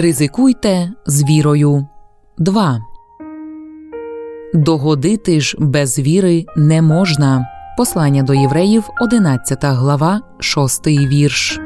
Ризикуйте з вірою. 2. Догодити ж без віри не можна. Послання до євреїв, 11 глава, 6 вірш.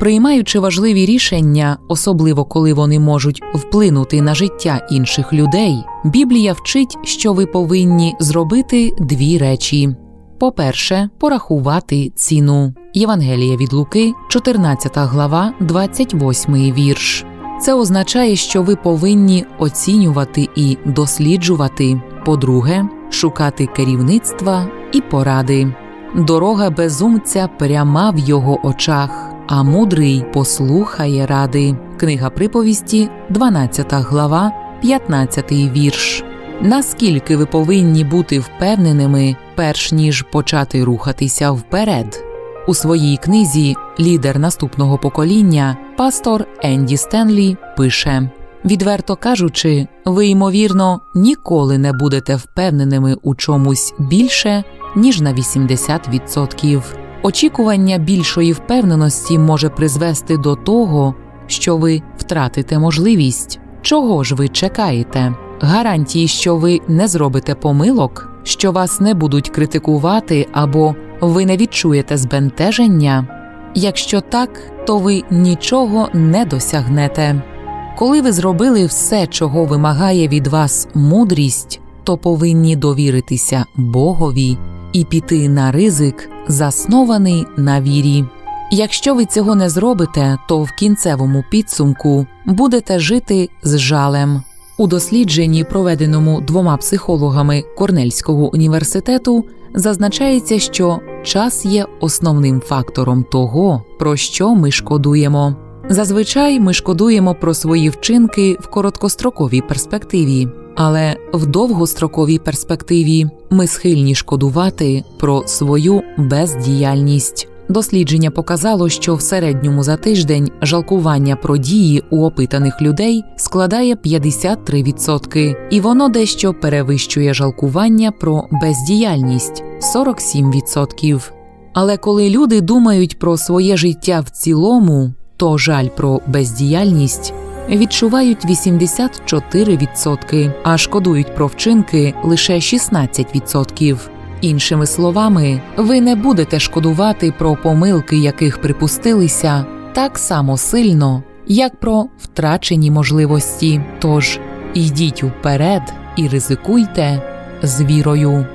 Приймаючи важливі рішення, особливо коли вони можуть вплинути на життя інших людей, Біблія вчить, що ви повинні зробити дві речі. По-перше, порахувати ціну. Євангелія від Луки, 14 глава, 28 вірш. Це означає, що ви повинні оцінювати і досліджувати. По-друге, шукати керівництва і поради. Дорога безумця пряма в його очах, а мудрий послухає ради. Книга приповісті, 12 глава, 15 вірш. Наскільки ви повинні бути впевненими, перш ніж почати рухатися вперед? У своїй книзі Лідер наступного покоління пастор Енді Стенлі пише: відверто кажучи, ви, ймовірно, ніколи не будете впевненими у чомусь більше, ніж на 80%. Очікування більшої впевненості може призвести до того, що ви втратите можливість. Чого ж ви чекаєте? Гарантії, що ви не зробите помилок, що вас не будуть критикувати або ви не відчуєте збентеження? Якщо так, то ви нічого не досягнете. Коли ви зробили все, чого вимагає від вас мудрість, то повинні довіритися Богові і піти на ризик, заснований на вірі. Якщо ви цього не зробите, то в кінцевому підсумку будете жити з жалем. У дослідженні, проведеному двома психологами Корнельського університету, зазначається, що час є основним фактором того, про що ми шкодуємо. Зазвичай ми шкодуємо про свої вчинки в короткостроковій перспективі, але в довгостроковій перспективі ми схильні шкодувати про свою бездіяльність. Дослідження показало, що в середньому за тиждень жалкування про дії у опитаних людей складає 53%, і воно дещо перевищує жалкування про бездіяльність 47%. Але коли люди думають про своє життя в цілому, то жаль про бездіяльність відчувають 84%, а шкодують про вчинки лише 16%. Іншими словами, ви не будете шкодувати про помилки, яких припустилися, так само сильно, як про втрачені можливості. Тож йдіть вперед і ризикуйте з вірою.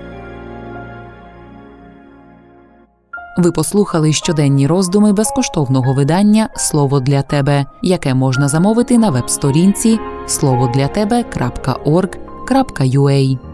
Ви послухали щоденні роздуми безкоштовного видання Слово для тебе, яке можна замовити на веб-сторінці словодлятебе.org.ua